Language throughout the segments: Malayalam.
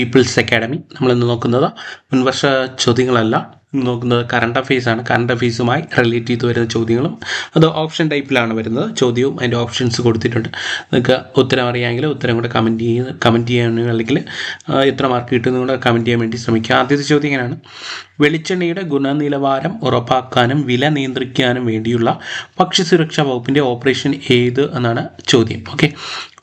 പീപ്പിൾസ് അക്കാഡമി നമ്മൾ ഇന്ന് നോക്കുന്നത് മുൻവർഷ ചോദ്യങ്ങളല്ല നോക്കുന്നത് കറണ്ട് അഫെയർസ് ആണ്. കറണ്ട് അഫെയർസുമായി റിലേറ്റ് ചെയ്ത് വരുന്ന ചോദ്യങ്ങളും അത് ഓപ്ഷൻ ടൈപ്പിലാണ് വരുന്നത്. ചോദ്യവും അതിന്റെ ഓപ്ഷൻസ് കൊടുത്തിട്ടുണ്ട്. നിങ്ങൾക്ക് ഉത്തരം അറിയാമെങ്കിൽ ഉത്തരം കൂടെ കമന്റ് ചെയ്ത് കമന്റ് ചെയ്യാനും അല്ലെങ്കിൽ എത്ര മാർക്ക് കിട്ടുമെന്നും കൂടെ കമന്റ് ചെയ്യാൻ വേണ്ടി ശ്രമിക്കുക. ആദ്യത്തെ ചോദ്യം ഇങ്ങനെയാണ്. വെളിച്ചെണ്ണയുടെ ഗുണനിലവാരം ഉറപ്പാക്കാനും വില നിയന്ത്രിക്കാനും വേണ്ടിയുള്ള ഭക്ഷ്യസുരക്ഷാ വകുപ്പിന്റെ ഓപ്പറേഷൻ ഏത് എന്നാണ് ചോദ്യം. ഓക്കെ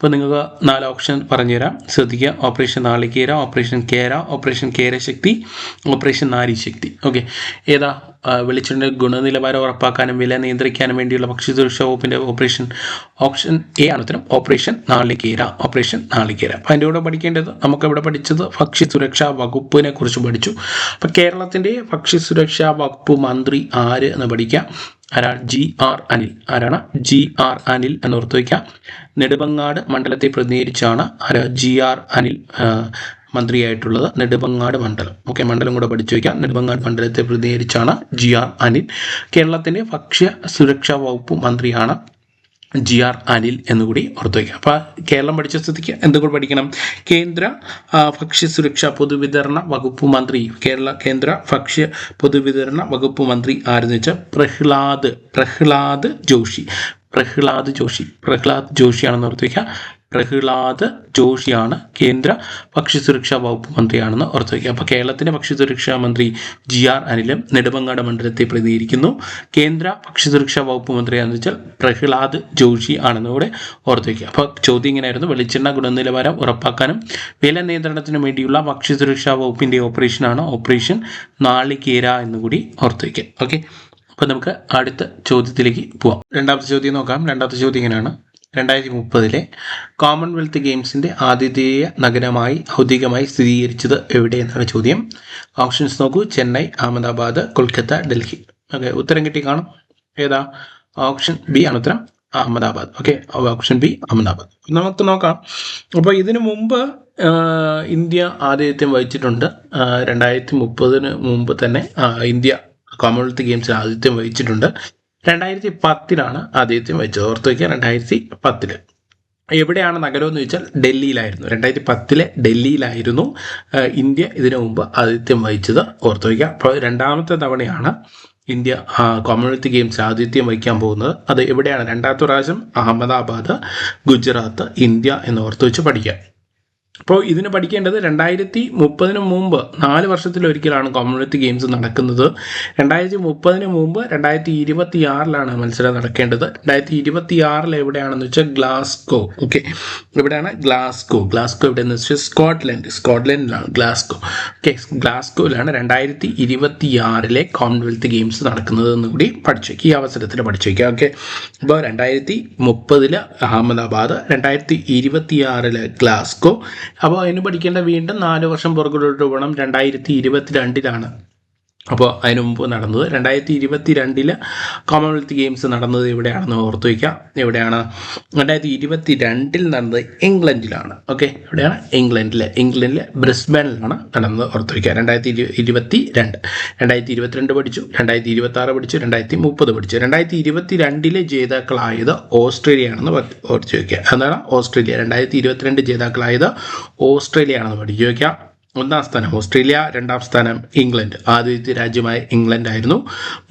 അപ്പോൾ നിങ്ങൾക്ക് നാല് ഓപ്ഷൻ പറഞ്ഞുതരാം. ശ്രദ്ധിക്കുക. ഓപ്പറേഷൻ നാളികേര ഓപ്പറേഷൻ കേര ഓപ്പറേഷൻ കേരശക്തി ഓപ്പറേഷൻ നാരീശക്തി. ഓക്കെ. ഏതാ? വെളിച്ചെണ്ണ ഗുണനിലവാരം ഉറപ്പാക്കാനും വില നിയന്ത്രിക്കാനും വേണ്ടിയുള്ള ഭക്ഷ്യസുരക്ഷാ വകുപ്പിന്റെ ഓപ്പറേഷൻ ഓപ്ഷൻ എ ആണ് ഉത്തരം. ഓപ്പറേഷൻ നാളികേര. ഓപ്പറേഷൻ നാളികേര. അപ്പോൾ അതിന്റെ കൂടെ പഠിക്കേണ്ടത് നമുക്കിവിടെ പഠിച്ചത് ഭക്ഷ്യസുരക്ഷാ വകുപ്പിനെ കുറിച്ച് പഠിച്ചു. അപ്പോൾ കേരളത്തിന്റെ ഭക്ഷ്യസുരക്ഷാ വകുപ്പ് മന്ത്രി ആര് എന്ന് പഠിക്കാം. ആരാണ്? G R Anil. ആരാണ്? ജി ആർ അനിൽ എന്ന് ഓർത്ത് വയ്ക്കാം. നെടുമങ്ങാട് മണ്ഡലത്തെ പ്രതിനിധീകരിച്ചാണ് ആര്? ജി ആർ അനിൽ മന്ത്രിയായിട്ടുള്ളത് നെടുമങ്ങാട് മണ്ഡലം. ഓക്കെ മണ്ഡലം കൂടെ പഠിച്ചു വയ്ക്കാം. നെടുമങ്ങാട് മണ്ഡലത്തെ പ്രതിനിധീകരിച്ചാണ് ജി ആർ അനിൽ. കേരളത്തിന്റെ ഭക്ഷ്യ സുരക്ഷാ വകുപ്പ് മന്ത്രിയാണ് ജി ആർ അനിൽ എന്നുകൂടി ഓർത്തു വയ്ക്കുക അപ്പോൾ കേരളം പഠിച്ച സ്ഥിതിക്ക് എന്തുകൂടി പഠിക്കണം? കേന്ദ്ര ഭക്ഷ്യസുരക്ഷ പൊതുവിതരണ വകുപ്പ് മന്ത്രി. കേരള കേന്ദ്ര ഭക്ഷ്യ പൊതുവിതരണ വകുപ്പ് മന്ത്രി ആരെന്ന് വെച്ചാൽ പ്രഹ്ലാദ് പ്രഹ്ലാദ് ജോഷി. പ്രഹ്ലാദ് ജോഷി. പ്രഹ്ലാദ് ജോഷിയാണെന്ന് ഓർത്ത് വയ്ക്കുക പ്രഹ്ലാദ് ജോഷിയാണ് കേന്ദ്ര ഭക്ഷ്യസുരക്ഷാ വകുപ്പ് മന്ത്രിയാണെന്ന് ഓർത്തു വയ്ക്കുക അപ്പോൾ കേരളത്തിന്റെ ഭക്ഷ്യസുരക്ഷാ മന്ത്രി ജി ആർ അനിലും നെടുമങ്ങാട് മണ്ഡലത്തെ പ്രതിനിധീകരിക്കുന്നു. കേന്ദ്ര ഭക്ഷ്യസുരക്ഷാ വകുപ്പ് മന്ത്രിയാണെന്ന് വെച്ചാൽ പ്രഹ്ലാദ് ജോഷി ആണെന്ന് കൂടെ ഓർത്തു വയ്ക്കുക അപ്പോൾ ചോദ്യം ഇങ്ങനെയായിരുന്നു. വെളിച്ചെണ്ണ ഗുണനിലവാരം ഉറപ്പാക്കാനും വില നിയന്ത്രണത്തിനും വേണ്ടിയുള്ള ഭക്ഷ്യസുരക്ഷാ വകുപ്പിന്റെ ഓപ്പറേഷനാണ് ഓപ്പറേഷൻ നാളികേര എന്നുകൂടി ഓർത്തു വയ്ക്കുക ഓക്കെ? അപ്പോൾ നമുക്ക് അടുത്ത ചോദ്യത്തിലേക്ക് പോവാം. രണ്ടാമത്തെ ചോദ്യം നോക്കാം. രണ്ടാമത്തെ ചോദ്യം ഇങ്ങനെയാണ്. രണ്ടായിരത്തി മുപ്പതിലെ കോമൺവെൽത്ത് ഗെയിംസിന്റെ ആതിഥേയ നഗരമായി ഔദ്യോഗികമായി സ്ഥിരീകരിച്ചത് എവിടെ എന്നാണ് ചോദ്യം. ഓപ്ഷൻസ് നോക്കൂ. ചെന്നൈ അഹമ്മദാബാദ് കൊൽക്കത്ത ഡൽഹി. ഓക്കെ ഉത്തരം കിട്ടി കാണും. ഏതാ? ഓപ്ഷൻ ബി ആണ് ഉത്തരം. Ahmedabad. Okay option B Ahmedabad. നമുക്ക് നോക്കാം. അപ്പോൾ ഇതിനു മുമ്പ് ഇന്ത്യ ആതിഥ്യം വഹിച്ചിട്ടുണ്ട്. രണ്ടായിരത്തി മുപ്പതിന് മുമ്പ് തന്നെ ഇന്ത്യ കോമൺവെൽത്ത് ഗെയിംസിൽ ആതിഥ്യം വഹിച്ചിട്ടുണ്ട്. രണ്ടായിരത്തി പത്തിലാണ് ആതിഥ്യം വെച്ചത് ഓർത്ത് വയ്ക്കുക. രണ്ടായിരത്തി പത്തിൽ എവിടെയാണ് നഗരം എന്ന് ചോദിച്ചാൽ ഡൽഹിയിലായിരുന്നു. രണ്ടായിരത്തി പത്തിലെ ഡൽഹിയിലായിരുന്നു ഇന്ത്യ ഇതിനു മുമ്പ് ആതിഥ്യം വഹിച്ചത് ഓർത്ത് വയ്ക്കുക. അപ്പോൾ രണ്ടാമത്തെ തവണയാണ് ഇന്ത്യ കോമൺവെൽത്ത് ഗെയിംസ് ആതിഥ്യം വഹിക്കാൻ പോകുന്നത്. അത് എവിടെയാണ്? രണ്ടാമത്തെ പ്രാവശ്യം അഹമ്മദാബാദ് ഗുജറാത്ത് ഇന്ത്യ എന്ന് ഓർത്ത് വെച്ച് പഠിക്കുക. അപ്പോൾ ഇതിന് പഠിക്കേണ്ടത് രണ്ടായിരത്തി മുപ്പതിന് മുമ്പ് നാല് വർഷത്തിലൊരിക്കലാണ് കോമൺവെൽത്ത് ഗെയിംസ് നടക്കുന്നത്. രണ്ടായിരത്തി മുപ്പതിന് മുമ്പ് രണ്ടായിരത്തി ഇരുപത്തി ആറിലാണ് മത്സരം നടക്കേണ്ടത്. രണ്ടായിരത്തി ഇരുപത്തി ആറിൽ എവിടെയാണെന്ന് വെച്ചാൽ ഗ്ലാസ്കോ ഓക്കെ എവിടെയാണ്? ഗ്ലാസ്കോ. ഗ്ലാസ്കോ എവിടെയെന്ന് വെച്ചാൽ സ്കോട്ട്ലൻഡ് സ്കോട്ട്ലൻഡിലാണ് ഗ്ലാസ്കോ ഓക്കെ ഗ്ലാസ്കോയിലാണ് രണ്ടായിരത്തി ഇരുപത്തി ആറിലെ കോമൺവെൽത്ത് ഗെയിംസ് നടക്കുന്നത് എന്ന് കൂടി പഠിച്ചു വയ്ക്കുക ഈ അവസരത്തിൽ പഠിച്ചു വയ്ക്കുക ഓക്കെ അപ്പോൾ രണ്ടായിരത്തി മുപ്പതിൽ അഹമ്മദാബാദ് രണ്ടായിരത്തി ഇരുപത്തി ആറിൽ ഗ്ലാസ്കോ അപ്പോൾ അതിന് പഠിക്കേണ്ട വീണ്ടും നാല് വർഷം പുറകോട്ട് പോകണം രണ്ടായിരത്തി ഇരുപത്തിരണ്ടിലാണ്. അപ്പോൾ അതിനു മുമ്പ് നടന്നത് രണ്ടായിരത്തി ഇരുപത്തി രണ്ടിൽ കോമൺവെൽത്ത് ഗെയിംസ് നടന്നത് എവിടെയാണെന്ന് ഓർത്ത് വയ്ക്കാം എവിടെയാണ്? രണ്ടായിരത്തി ഇരുപത്തി രണ്ടിൽ നടന്നത് ഇംഗ്ലണ്ടിലാണ്. ഓക്കെ എവിടെയാണ്? ഇംഗ്ലണ്ടിൽ ഇംഗ്ലണ്ടിലെ ബ്രിസ്ബനിലാണ് നടന്നത് ഓർത്ത് വയ്ക്കുക രണ്ടായിരത്തി ഇരു ഇരുപത്തി രണ്ട് രണ്ടായിരത്തി ഇരുപത്തിരണ്ട് പഠിച്ചു. രണ്ടായിരത്തി ഇരുപത്തി ആറ് പഠിച്ചു. രണ്ടായിരത്തി മുപ്പത് പഠിച്ചു. രണ്ടായിരത്തി ഇരുപത്തി രണ്ടിലെ ജേതാക്കളായത് ഓസ്ട്രേലിയ ആണെന്ന് ഓർത്തു വയ്ക്കുക എന്താണ് ഓസ്ട്രേലിയ. രണ്ടായിരത്തി ഇരുപത്തിരണ്ട് ജേതാക്കളായത് ഓസ്ട്രേലിയ ആണെന്ന് പഠിച്ചു വയ്ക്കുക ഒന്നാം സ്ഥാനം ഓസ്ട്രേലിയ രണ്ടാം സ്ഥാനം ഇംഗ്ലണ്ട്. ആദ്യത്തെ രാജ്യമായ ഇംഗ്ലണ്ട് ആയിരുന്നു.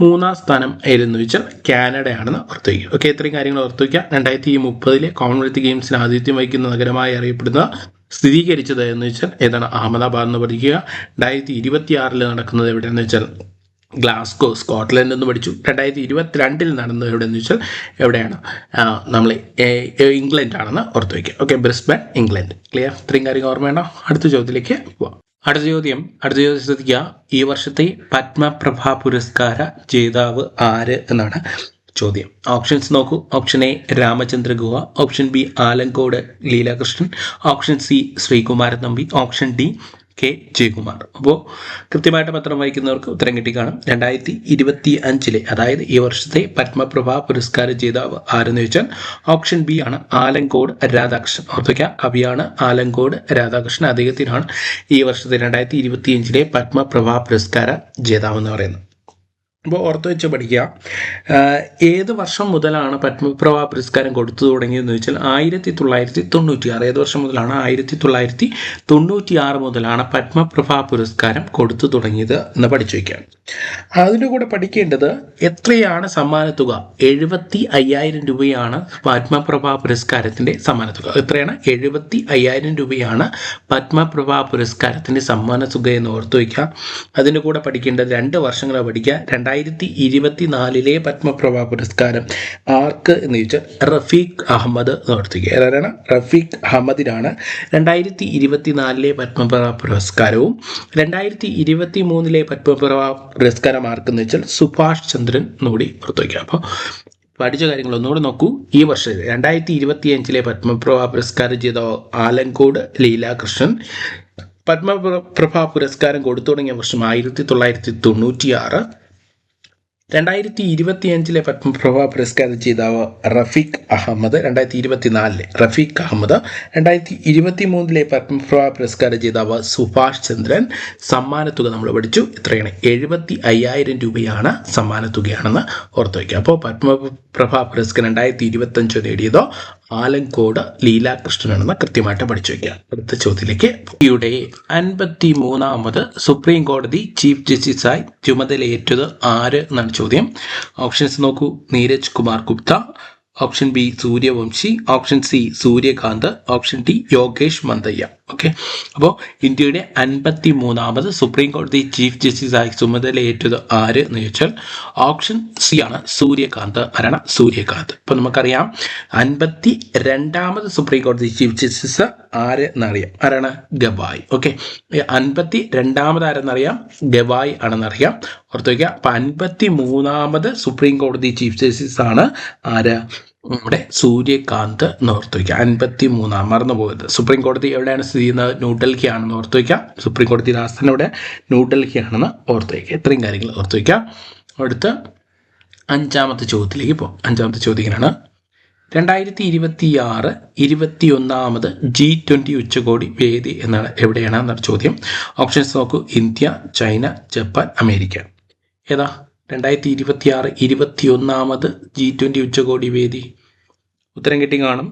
മൂന്നാം സ്ഥാനം ഏതെന്ന് വെച്ചാൽ കാനഡയാണെന്ന് ഓർത്ത് വയ്ക്കുക ഓക്കെ ഇത്രയും കാര്യങ്ങൾ ഓർത്ത് വയ്ക്കുക രണ്ടായിരത്തി മുപ്പതിലെ കോമൺവെൽത്ത് ഗെയിംസിന് ആതിഥ്യം വഹിക്കുന്ന നഗരമായി അറിയപ്പെടുന്ന സ്ഥിരീകരിച്ചത് എന്ന് വെച്ചാൽ ഏതാണ്? അഹമ്മദാബാദ് എന്ന് പഠിക്കുക. രണ്ടായിരത്തി ഇരുപത്തി ആറിൽ നടക്കുന്നത് എവിടെയെന്ന് വെച്ചാൽ ഗ്ലാസ്കോ സ്കോട്ട്ലൻഡ് എന്ന് പഠിച്ചു. രണ്ടായിരത്തി ഇരുപത്തിരണ്ടിൽ നടന്നത് എവിടെയെന്ന് വെച്ചാൽ എവിടെയാണ്? നമ്മൾ ഇംഗ്ലണ്ട് ആണെന്ന് ഓർത്ത് വയ്ക്കുക ഓക്കെ ബ്രിസ്ബൻ ഇംഗ്ലണ്ട്. ക്ലിയർ ഇത്രയും കാര്യങ്ങൾ ഓർമ്മയുണ്ടോ അടുത്ത ചോദ്യത്തിലേക്ക് പോവാം. അടുത്ത ചോദ്യം. അടുത്ത ചോദ്യം ശ്രദ്ധിക്കുക. ഈ വർഷത്തെ പത്മപ്രഭ പുരസ്കാര ജേതാവ് ആര് എന്നാണ് ചോദ്യം. ഓപ്ഷൻസ് നോക്കൂ. Option A Ramachandra Guha. Option B Alankode Leelakrishnan. Option C Sreekumaran Thampi option D K Jayakumar. അപ്പോൾ കൃത്യമായിട്ട് പത്രം വായിക്കുന്നവർക്ക് ഉത്തരം കിട്ടിക്കാണും രണ്ടായിരത്തി ഇരുപത്തി അഞ്ചിലെ അതായത് ഈ വർഷത്തെ പത്മപ്രഭ പുരസ്കാര ജേതാവ് ആരെന്ന് ചോദിച്ചാൽ ഓപ്ഷൻ ബി ആണ് ആലങ്കോട് രാധാകൃഷ്ണൻ. ഓർപ്പിക്കുക കവിയാണ് ആലങ്കോട് രാധാകൃഷ്ണൻ അദ്ദേഹത്തിനാണ് ഈ വർഷത്തെ രണ്ടായിരത്തി ഇരുപത്തി അഞ്ചിലെ പത്മപ്രഭ പുരസ്കാര ജേതാവ് എന്ന് പറയുന്നത്. അപ്പോൾ ഓർത്ത് വെച്ച് പഠിക്കുക. ഏത് വർഷം മുതലാണ് പത്മപ്രഭ പുരസ്കാരം കൊടുത്തു തുടങ്ങിയതെന്ന് വെച്ചാൽ ആയിരത്തി തൊള്ളായിരത്തി തൊണ്ണൂറ്റി ആറ് ഏത് വർഷം മുതലാണ് ആയിരത്തി തൊള്ളായിരത്തി തൊണ്ണൂറ്റി ആറ് മുതലാണ് പത്മപ്രഭ പുരസ്കാരം കൊടുത്തു തുടങ്ങിയത് എന്ന് പഠിച്ചു വയ്ക്കുക അതിന്റെ കൂടെ പഠിക്കേണ്ടത് എത്രയാണ് സമ്മാനത്തുക? എഴുപത്തി അയ്യായിരം രൂപയാണ് പത്മപ്രഭ പുരസ്കാരത്തിന്റെ സമ്മാനത്തുക. എത്രയാണ്? എഴുപത്തി അയ്യായിരം രൂപയാണ് പത്മപ്രഭ പുരസ്കാരത്തിന്റെ സമ്മാനത്തുക എന്ന് ഓർത്ത് വയ്ക്കുക അതിന്റെ കൂടെ പഠിക്കേണ്ടത് രണ്ട് വർഷങ്ങളെ പഠിക്കുക. രണ്ടായിരത്തി ഇരുപത്തി നാലിലെ പത്മപ്രഭ പുരസ്കാരം ആർക്ക് എന്ന് ചോദിച്ചാൽ റഫീഖ് അഹമ്മദ് എന്ന് ഓർത്തിക്കുക റഫീഖ് അഹമ്മദിനാണ് രണ്ടായിരത്തി ഇരുപത്തി നാലിലെ പത്മപ്രഭ പുരസ്കാരവും രണ്ടായിരത്തി ഇരുപത്തി മൂന്നിലെ പത്മപ്രഭ പുരസ്കാരം ആർക്കെന്ന് വെച്ചാൽ സുഭാഷ് ചന്ദ്രൻ എന്നുകൂടി പുറത്തുവയ്ക്കുക വയ്ക്കുക അപ്പോൾ പഠിച്ച കാര്യങ്ങൾ ഒന്നുകൂടെ നോക്കൂ. ഈ വർഷം രണ്ടായിരത്തി ഇരുപത്തി അഞ്ചിലെ പത്മപ്രഭ പുരസ്കാരം ചെയ്ത ആലങ്കോട് ലീലാകൃഷ്ണൻ പത്മപ്രഭ പുരസ്കാരം കൊടുത്തു തുടങ്ങിയ വർഷം ആയിരത്തി തൊള്ളായിരത്തി തൊണ്ണൂറ്റിയാറ് രണ്ടായിരത്തി ഇരുപത്തി അഞ്ചിലെ പത്മപ്രഭ പുരസ്കാര ജേതാവ് റഫീഖ് അഹമ്മദ് രണ്ടായിരത്തി ഇരുപത്തി നാലിലെ റഫീഖ് അഹമ്മദ് രണ്ടായിരത്തി ഇരുപത്തി മൂന്നിലെ പത്മപ്രഭ പുരസ്കാര ജേതാവ് സുഭാഷ് ചന്ദ്രൻ സമ്മാനത്തുക നമ്മൾ പഠിച്ചു. എത്രയാണ് എഴുപത്തി അയ്യായിരം രൂപയാണ് സമ്മാനത്തുകയാണെന്ന് ഓർത്തു വയ്ക്കുക. അപ്പോൾ പത്മപ്രഭ പുരസ്കാരം രണ്ടായിരത്തി ഇരുപത്തഞ്ച് നേടിയതോ ആലങ്കോട് ലീലാകൃഷ്ണനാണെന്ന് കൃത്യമായിട്ട് പഠിച്ചു വയ്ക്കുക. അടുത്ത ചോദ്യത്തിലേക്ക് യുടെ അൻപത്തി മൂന്നാമത് സുപ്രീം കോടതി ചീഫ് ജസ്റ്റിസായി ചുമതലയേറ്റത് ആര് എന്നാണ് ചോദ്യം. ഓപ്ഷൻസ് നോക്കൂ. Neeraj Kumar Gupta. Option B Suryavanshi. Option C Suryakant. Option D Yogesh Mandaiah. Okay അപ്പോൾ ഇന്ത്യയുടെ അൻപത്തി മൂന്നാമത് സുപ്രീം കോടതി ചീഫ് ജസ്റ്റിസായി ചുമതലയേറ്റത് ആര് എന്ന് ചോദിച്ചാൽ ഓപ്ഷൻ സി ആണ് സൂര്യകാന്ത് ആരാണ് സൂര്യകാന്ത്. അപ്പോൾ നമുക്കറിയാം അൻപത്തി രണ്ടാമത് സുപ്രീം കോടതി ചീഫ് ജസ്റ്റിസ് ആര് എന്നറിയാം? ആരാണ്? ഗവായ്. ഓക്കെ അൻപത്തി രണ്ടാമത് ആരെന്നറിയാം? ഗവായ് ആണെന്നറിയാം. ഓർത്ത് വയ്ക്കുക അപ്പം അൻപത്തി മൂന്നാമത് സുപ്രീം കോടതി ചീഫ് ജസ്റ്റിസ് ആണ് ആര്? നമ്മുടെ സൂര്യകാന്ത് എന്ന് ഓർത്ത് വയ്ക്കുക അൻപത്തി മൂന്നാം മറന്നു പോകരുത് സുപ്രീം കോടതി എവിടെയാണ് സ്ഥിതി ചെയ്യുന്നത്? ന്യൂഡൽഹി ആണെന്ന് ഓർത്ത് വയ്ക്കുക സുപ്രീം കോടതി രാജസ്ഥാൻ ഇവിടെ ന്യൂഡൽഹിയാണെന്ന് ഓർത്ത് വയ്ക്കുക ഇത്രയും കാര്യങ്ങൾ ഓർത്ത് വയ്ക്കുക അടുത്ത അഞ്ചാമത്തെ ചോദ്യത്തിലേക്ക് പോകും. അഞ്ചാമത്തെ ചോദ്യം ഇങ്ങനെയാണ് രണ്ടായിരത്തി ഇരുപത്തി ആറ് ഇരുപത്തി ഒന്നാമത് ജി ട്വന്റി ഉച്ചകോടി വേദി എന്നാണ് എവിടെയാണ് എന്നാണ് ചോദ്യം. ഓപ്ഷൻസ് നോക്കൂ. India China Japan America. ഏതാ? രണ്ടായിരത്തി ഇരുപത്തി ആറ് ഇരുപത്തി ഒന്നാമത് ജി ട്വന്റി ഉച്ചകോടി വേദി. ഉത്തരം കിട്ടി കാണും.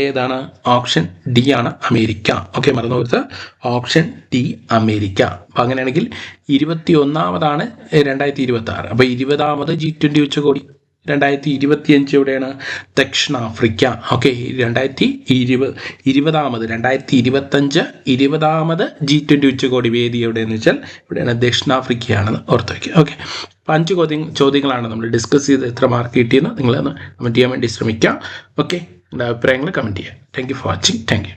ഏതാണ്? ഓപ്ഷൻ ഡി ആണ് അമേരിക്ക. ഓക്കെ മറന്നു കൊടുത്ത് ഓപ്ഷൻ ഡി അമേരിക്ക. അപ്പം അങ്ങനെയാണെങ്കിൽ ഇരുപത്തി ഒന്നാമതാണ് രണ്ടായിരത്തി ഇരുപത്തി ആറ് അപ്പോൾ ഇരുപതാമത് ജി ട്വന്റി ഉച്ചകോടി. രണ്ടായിരത്തി ഇരുപത്തി അഞ്ച് എവിടെയാണ്? ദക്ഷിണാഫ്രിക്ക. ഓക്കെ രണ്ടായിരത്തി ഇരുപത് ഇരുപതാമത് രണ്ടായിരത്തി ഇരുപത്തഞ്ച് ഇരുപതാമത് ജി ട്വന്റി ഉച്ചകോടി വേദി എവിടെയെന്ന് വെച്ചാൽ ഇവിടെയാണ് ദക്ഷിണാഫ്രിക്കയാണെന്ന് ഓർത്ത് വയ്ക്കുക ഓക്കെ അപ്പോൾ അഞ്ച് ചോദ്യം ചോദ്യങ്ങളാണ് നമ്മൾ ഡിസ്കസ് ചെയ്ത് എത്ര മാർക്ക് കിട്ടിയെന്ന് നിങ്ങളൊന്ന് കമന്റ് ചെയ്യാൻ വേണ്ടി ശ്രമിക്കുക ഓക്കെ നിങ്ങളുടെ അഭിപ്രായങ്ങൾ കമന്റ് ചെയ്യുക thank you for watching thank you